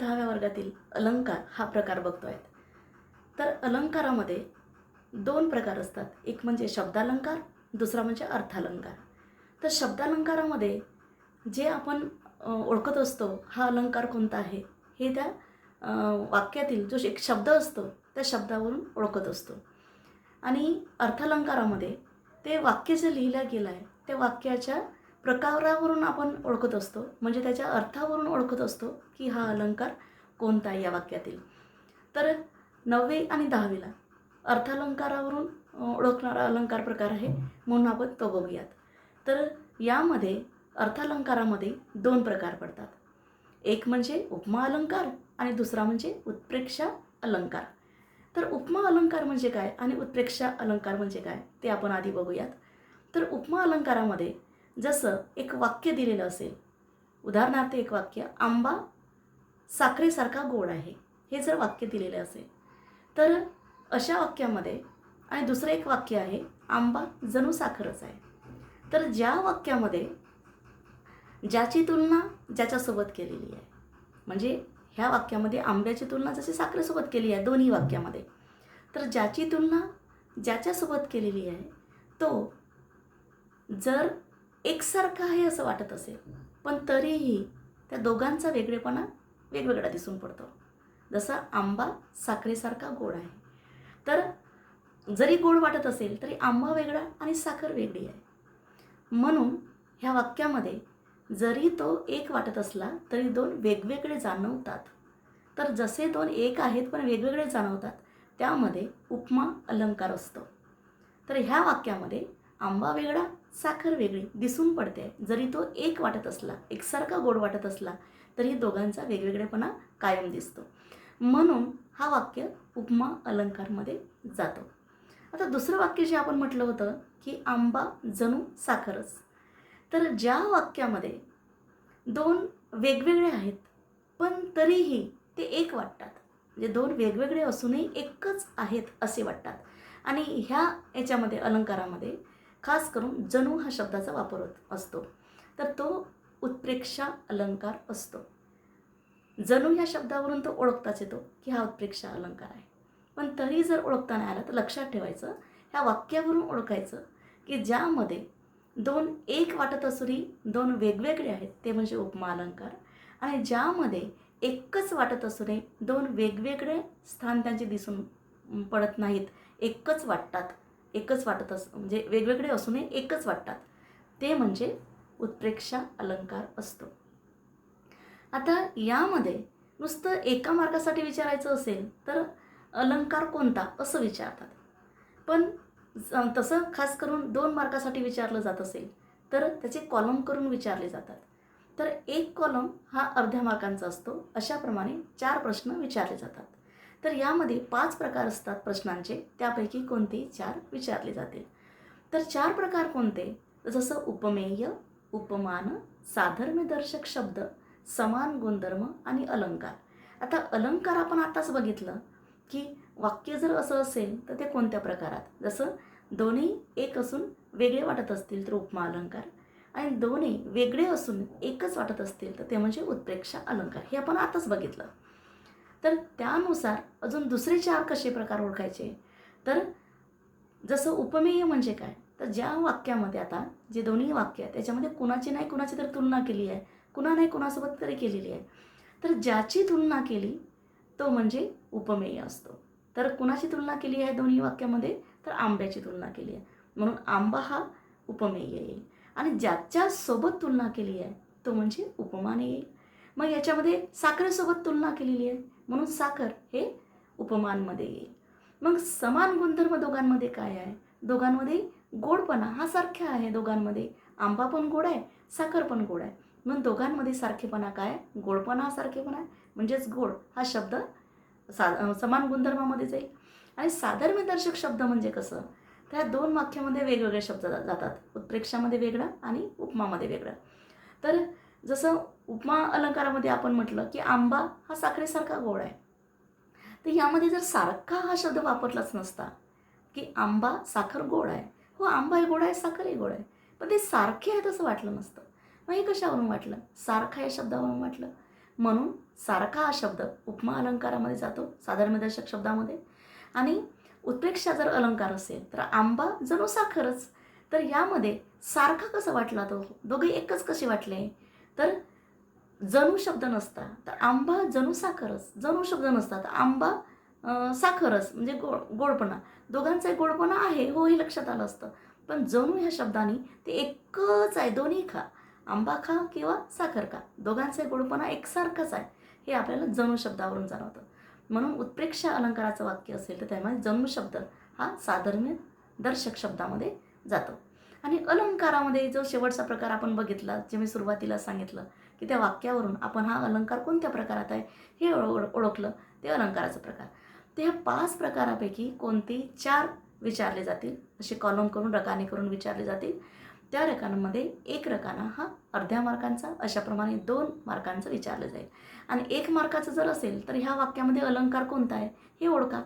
दहाव्या वर्गातील अलंकार हा प्रकार बघतो आहेत तर अलंकारामध्ये दोन प्रकार असतात. एक म्हणजे शब्दालंकार दुसरा म्हणजे अर्थालंकार. तर शब्दालंकारामध्ये जे आपण ओळखत असतो हा अलंकार कोणता आहे? हे त्या वाक्यातील जो एक शब्द असतो त्या शब्दावरून ओळखत असतो. आणि अर्थालंकारामध्ये ते वाक्य जे लिहिलं गेलं आहे त्या वाक्याच्या प्रकारावरून आपण ओळखत असतो. म्हणजे त्याच्या अर्थावरून ओळखत असतो की हा अलंकार कोणता आहे या वाक्यातील. तर नववी आणि दहावीला अर्थालंकारावरून ओळखणारा अलंकार प्रकार आहे. म्हणून आपण तो बघूयात. तर यामध्ये अर्थालंकारामध्ये दोन प्रकार पडतात. एक म्हणजे उपमा अलंकार आणि दुसरा म्हणजे उत्प्रेक्षा अलंकार. तर उपमा अलंकार म्हणजे काय आणि उत्प्रेक्षा अलंकार म्हणजे काय ते आपण आधी बघूयात. तर उपमा अलंकारामध्ये जसं एक वाक्य दिलेलं असेल. उदाहरणार्थ एक वाक्य आंबा साखरेसारखा गोड आहे. हे जर वाक्य दिलेलं असेल तर अशा वाक्यामध्ये आणि दुसरं एक वाक्य आहे आंबा जणू साखरच आहे. तर ज्या वाक्यामध्ये ज्याची तुलना ज्याच्यासोबत केलेली आहे म्हणजे ह्या वाक्यामध्ये आंब्याची तुलना जशी साखरेसोबत केली आहे दोन्ही वाक्यामध्ये तर ज्याची तुलना ज्याच्यासोबत केलेली आहे तो जर एकसारखा आहे असं वाटत असेल. पण तरीही त्या दोघांचा वेगळेपणा वेगवेगळा दिसून पडतो. जसा आंबा साखरेसारखा गोड आहे. तर जरी गोड वाटत असेल तरी आंबा वेगळा आणि साखर वेगळी आहे. म्हणून ह्या वाक्यामध्ये जरी तो एक वाटत असला तरी दोन वेगवेगळे जाणवतात. तर जसे दोन एक आहेत पण वेगवेगळे जाणवतात त्यामध्ये उपमा अलंकार असतो. तर ह्या वाक्यामध्ये आंबा वेगळा साखर वेगळी दिसून पडते. जरी तो एक वाटत असला एकसारखा गोड वाटत असला तरी दोघांचा वेगवेगळेपणा कायम दिसतो. म्हणून हा वाक्य उपमा अलंकारमध्ये जातो. आता दुसरं वाक्य जे आपण म्हटलं होतं की आंबा जणू साखरच. तर ज्या वाक्यामध्ये दोन वेगवेगळे आहेत पण तरीही ते एक वाटतात. म्हणजे दोन वेगवेगळे असूनही एकच आहेत असे वाटतात. आणि ह्या याच्यामध्ये अलंकारामध्ये खास करून जणू हा शब्दाचा वापर होत असतो. तर तो उत्प्रेक्षा अलंकार असतो. जणू ह्या शब्दावरून तो ओळखताच येतो की हा उत्प्रेक्षा अलंकार आहे. पण तरी जर ओळखता नाही आला तर लक्षात ठेवायचं ह्या वाक्यावरून ओळखायचं की ज्यामध्ये दोन एक वाटत असुरी दोन वेगवेगळे आहेत ते म्हणजे उपमा अलंकार आणि ज्यामध्ये एकच वाटत असूनही दोन वेगवेगळे स्थान त्यांचे दिसून पडत नाहीत एकच वाटतात. एकच वाटत अस म्हणजे वेगवेगळे असूनही एकच वाटतात. ते म्हणजे उत्प्रेक्षा अलंकार असतो. आता यामध्ये नुसतं एका मार्कासाठी विचारायचं असेल तर अलंकार कोणता असं विचारतात. पण तसं खास करून दोन मार्कासाठी विचारलं जात असेल तर त्याचे कॉलम करून विचारले जातात. तर एक कॉलम हा अर्ध्या मार्कांचा असतो अशाप्रमाणे चार प्रश्न विचारले जातात. तर यामध्ये पाच प्रकार असतात प्रश्नांचे. त्यापैकी कोणते? चार विचारले जातील. तर चार प्रकार कोणते? जसं उपमेय उपमान साधर्म्यदर्शक शब्द समान गुणधर्म आणि अलंकार. आता अलंकार आपण आताच बघितलं की वाक्य जर असं असेल तर ते कोणत्या प्रकारात? जसं दोन्ही एक असून वेगळे वाटत असतील तर उपमा अलंकार. आणि दोन्ही वेगळे असून एकच वाटत असतील तर ते म्हणजे उत्प्रेक्षा अलंकार. हे आपण आताच बघितलं. तर त्यानुसार अजून दुसरे चार कसे प्रकार ओळखायचे? तर जसं उपमेय म्हणजे काय? तर ज्या वाक्यामध्ये आता जे दोन्ही वाक्य आहे त्याच्यामध्ये कुणाची नाही कुणाची तर तुलना केली आहे. कुणा नाही कुणासोबत तरी केलेली आहे. तर ज्याची तुलना केली तो म्हणजे उपमेय असतो. तर कुणाची तुलना केली आहे दोन्ही वाक्यामध्ये? तर आंब्याची तुलना केली आहे. म्हणून आंबा हा उपमेय येईल आणि ज्याच्यासोबत तुलना केली आहे तो म्हणजे उपमान येईल मग याच्यामध्ये साखरेसोबत तुलना केलेली आहे. म्हणून साखर हे उपमानमध्ये येईल. मग समान गुणधर्म दोघांमध्ये काय आहे? दोघांमध्ये गोडपणा हा सारखा आहे दोघांमध्ये. आंबा पण गोड आहे साखर पण गोड आहे. म्हणून दोघांमध्ये सारखेपणा काय? आहे? गोडपणा हा सारखेपणा आहे. म्हणजेच गोड हा शब्द सा समान गुणधर्मामध्ये जाईल. आणि साधर्म्यदर्शक शब्द म्हणजे कसं? त्या दोन वाक्यामध्ये वेगवेगळे शब्द जातात. उत्प्रेक्षामध्ये वेगळा आणि उपमामध्ये वेगळा. तर जसं उपमा अलंकारामध्ये आपण म्हटलं की आंबा हा साखरेसारखा गोड आहे. तर यामध्ये जर सारखा हा शब्द वापरलाच नसता की आंबा साखर गोड आहे. हो आंबा हे गोड आहे साखरही गोड आहे. पण ते सारखे आहेत असं वाटलं नसतं. मग हे कशावरून वाटलं? सारखा या शब्दावरून वाटलं. म्हणून सारखा हा शब्द उपमा अलंकारामध्ये जातो साधारणदर्शक शब्दामध्ये. आणि उत्प्रेक्षा जर अलंकार असेल तर आंबा जणू साखरच. तर यामध्ये सारखा कसं वाटला तो? दोघे एकच कसे वाटले? तर जणू शब्द नसता. तर आंबा जणू साखरच. जणू शब्द नसता. तर आंबा साखरच. म्हणजे गोड गोडपणा. दोघांचा गोडपणा आहे हो हे लक्षात आलं असतं. पण जणू ह्या शब्दाने ते एकच आहे दोन्ही खा. आंबा खा किंवा साखर खा. दोघांचा गोडपणा एकसारखाच आहे. हे आपल्याला जणू शब्दावरून जाणवतं. म्हणून उत्प्रेक्षा अलंकाराचं वाक्य असेल तर त्यामध्ये जणू शब्द हा साधर्म्य दर्शक शब्दामध्ये जातो. आणि अलंकारामध्ये जो शेवटचा प्रकार आपण बघितला जे मी सुरुवातीला सांगितलं की त्या वाक्यावरून आपण हा अलंकार कोणत्या प्रकारात आहे हे ओळ ओळखलं ते अलंकाराचा प्रकार. ते ह्या पाच प्रकारापैकी कोणते चार विचारले जातील असे कॉलम करून रकाने करून विचारले जातील. त्या रकानामध्ये एक रकाना हा अर्ध्या मार्कांचा अशाप्रमाणे दोन मार्कांचा विचारलं जाईल. आणि एक मार्काचं जर असेल तर ह्या वाक्यामध्ये अलंकार कोणता आहे हे ओळखा.